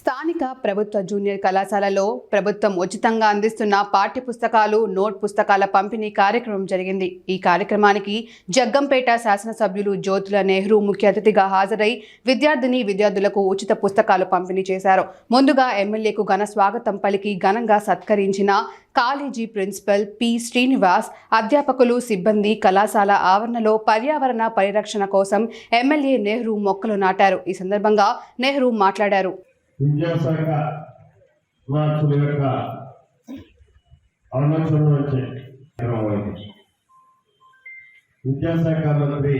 స్థానిక ప్రభుత్వ జూనియర్ కళాశాలలో ప్రభుత్వం ఉచితంగా అందిస్తున్న పాఠ్య పుస్తకాలు నోట్ పుస్తకాల పంపిణీ కార్యక్రమం జరిగింది. ఈ కార్యక్రమానికి జగ్గంపేట శాసనసభ్యులు జ్యోతుల నెహ్రూ ముఖ్య అతిథిగా హాజరై విద్యార్థిని విద్యార్థులకు ఉచిత పుస్తకాలు పంపిణీ చేశారు. ముందుగా ఎమ్మెల్యేకు ఘన స్వాగతం పలికి ఘనంగా సత్కరించిన కాలేజీ ప్రిన్సిపల్ పి. శ్రీనివాస్ అధ్యాపకులు సిబ్బంది కళాశాల ఆవరణలో పర్యావరణ పరిరక్షణ కోసం ఎమ్మెల్యే నెహ్రూ మొక్కలు నాటారు. ఈ సందర్భంగా నెహ్రూ మాట్లాడారు. విద్యాశాఖ మార్చుల యొక్క ఆలోచనలు వచ్చే విద్యాశాఖ మంత్రి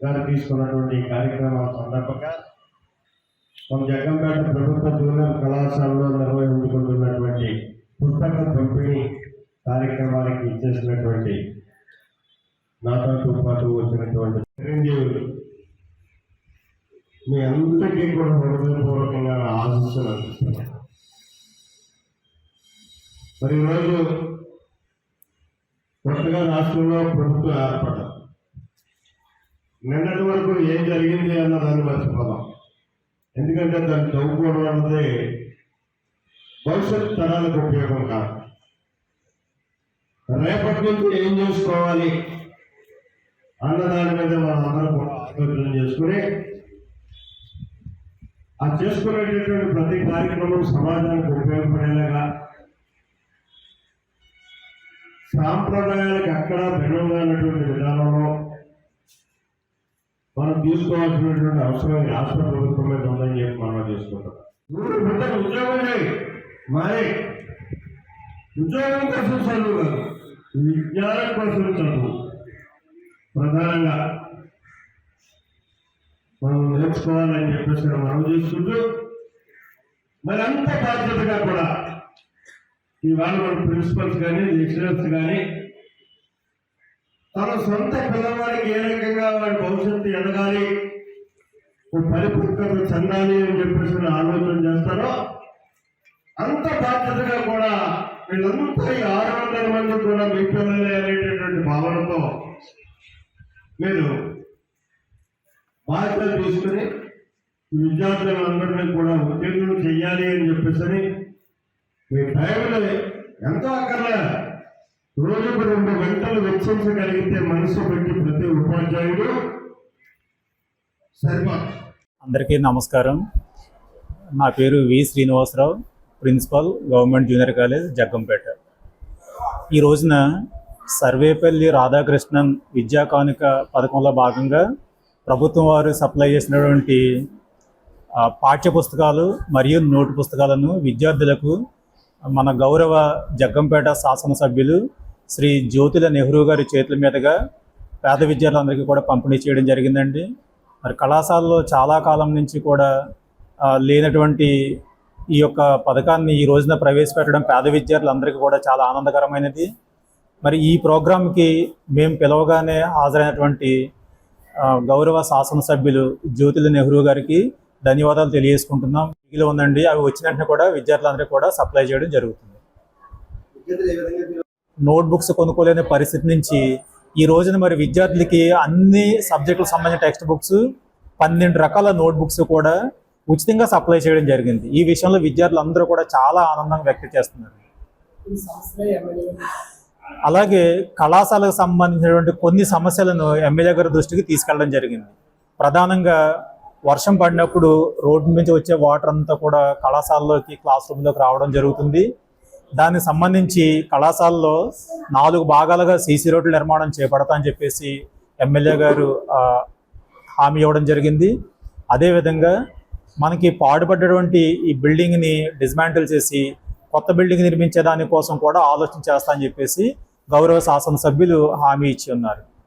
గారు తీసుకున్నటువంటి కార్యక్రమాల సందర్భంగా మన జగన్పేట ప్రభుత్వ జూనియర్ కళాశాలలో నిర్వహించుకుంటున్నటువంటి పుస్తక పంపిణీ కార్యక్రమానికి ఇచ్చేసినటువంటి నాతో పాటు వచ్చినటువంటి చిరంజీవులు మీ అందరికీ కూడా హృదయపూర్వకంగా నా అందిస్తున్నాను మరి ఈరోజు కొత్తగా రాష్ట్రంలో ప్రభుత్వం ఏర్పడ్డం నిన్నటి వరకు ఏం జరిగింది అన్న దాన్ని మర్చిపోదాం. ఎందుకంటే దాన్ని చదువుకోవడం అన్నది భవిష్యత్ తరాలకు ఉపయోగం కాదు. రేపటి నుంచి ఏం చేసుకోవాలి అన్న దాని మీద మనం అందరం ఆలోచన చేసుకుని ఆ చేసుకునేటటువంటి ప్రతి కార్యక్రమం సమాజానికి ఉపయోగపడేలాగా సాంప్రదాయాలకు అక్కడ భిన్నంగా ఉన్నటువంటి విధానంలో మనం తీసుకోవాల్సినటువంటి అవసరం రాష్ట్ర ప్రభుత్వం మీద ఉందని చెప్పి మనం చేసుకుంటాం. బిడ్డకు ఉద్యోగం మరి ఉద్యోగం కోసం చదువు కాదు విజ్ఞానం కోసం చదువు. ప్రధానంగా మనం నేర్చుకోవాలని చెప్పేసి మనం చేసుకుంటూ మరి అంత బాధ్యతగా కూడా ఇవాళ మన ప్రిన్సిపల్స్ కానీ లెక్చరర్స్ కానీ తన సొంత పిల్లవాడికి ఏ రకంగా వాడి భవిష్యత్తు ఎదగాలి పరిపూర్ణత చెందాలి అని చెప్పేసి ఆలోచన చేస్తారో అంత బాధ్యతగా కూడా వీళ్ళంతా ఈ ఆరు వందల మంది కూడా మీ పిల్లలే అనేటటువంటి భావనతో మీరు బాధ్యతలు తీసుకుని విద్యార్థులందరినీ కూడా ఉత్తీర్ణులు చెయ్యాలి అని చెప్పేసి మీ టైంలో ఎంతో అక్కర్లే. రోజుకు రెండు గంటలు వెచ్చించగలిగితే మనసు పెట్టి ప్రతి ఉపాధ్యాయుడు సరిపోతుంది అందరికీ నమస్కారం. నా పేరు V Srinivasarao principal government junior college Jaggampeta. ఈ రోజున సర్వేపల్లి రాధాకృష్ణన్ విద్యా కానుక పథకంలో భాగంగా ప్రభుత్వం వారు సప్లై చేసినటువంటి పాఠ్య పుస్తకాలు మరియు నోటు పుస్తకాలను విద్యార్థులకు మన గౌరవ జగ్గంపేట శాసనసభ్యులు శ్రీ జ్యోతుల నెహ్రూ గారి చేతుల మీదుగా పేద విద్యార్థులందరికీ కూడా పంపిణీ చేయడం జరిగిందండి. మరి కళాశాలలో చాలా కాలం నుంచి కూడా లేనటువంటి ఈ యొక్క పథకాన్ని ఈ రోజున ప్రవేశపెట్టడం పేద విద్యార్థులందరికీ కూడా చాలా ఆనందకరమైనది. మరి ఈ ప్రోగ్రాంకి మేము పిలవగానే హాజరైనటువంటి గౌరవ శాసనసభ్యులు జ్యోతుల నెహ్రూ గారికి ధన్యవాదాలు తెలియజేసుకుంటున్నాం. మిగిలి ఉందండి అవి వచ్చిన వెంటనే కూడా విద్యార్థులందరికీ కూడా సప్లై చేయడం జరుగుతుంది. నోట్బుక్స్ కొనుక్కోలేని పరిస్థితి నుంచి ఈ రోజున మరి విద్యార్థులకి అన్ని సబ్జెక్టులకు సంబంధించిన టెక్స్ట్ బుక్స్ పన్నెండు రకాల నోట్ బుక్స్ కూడా ఉచితంగా సప్లై చేయడం జరిగింది. ఈ విషయంలో విద్యార్థులందరూ కూడా చాలా ఆనందం వ్యక్తం చేస్తున్నారు. అలాగే కళాశాలకు సంబంధించినటువంటి కొన్ని సమస్యలను ఎమ్మెల్యే గారి దృష్టికి తీసుకెళ్ళడం జరిగింది. ప్రధానంగా వర్షం పడినప్పుడు రోడ్డు నుంచి వచ్చే వాటర్ అంతా కూడా కళాశాలలోకి క్లాస్ రూమ్లోకి రావడం జరుగుతుంది. దానికి సంబంధించి కళాశాలలో నాలుగు భాగాలుగా సీసీ రోడ్ల నిర్మాణం చేపడతా అని చెప్పేసి ఎమ్మెల్యే గారు హామీ ఇవ్వడం జరిగింది. అదేవిధంగా మనకి పాడుపడ్డటువంటి ఈ బిల్డింగ్ని డిస్మాంటిల్ చేసి కొత్త బిల్డింగ్ నిర్మించే దానికోసం కూడా ఆలోచన చేస్తా అని చెప్పేసి గౌరవ శాసనసభ్యులు హామీ ఇచ్చి ఉన్నారు.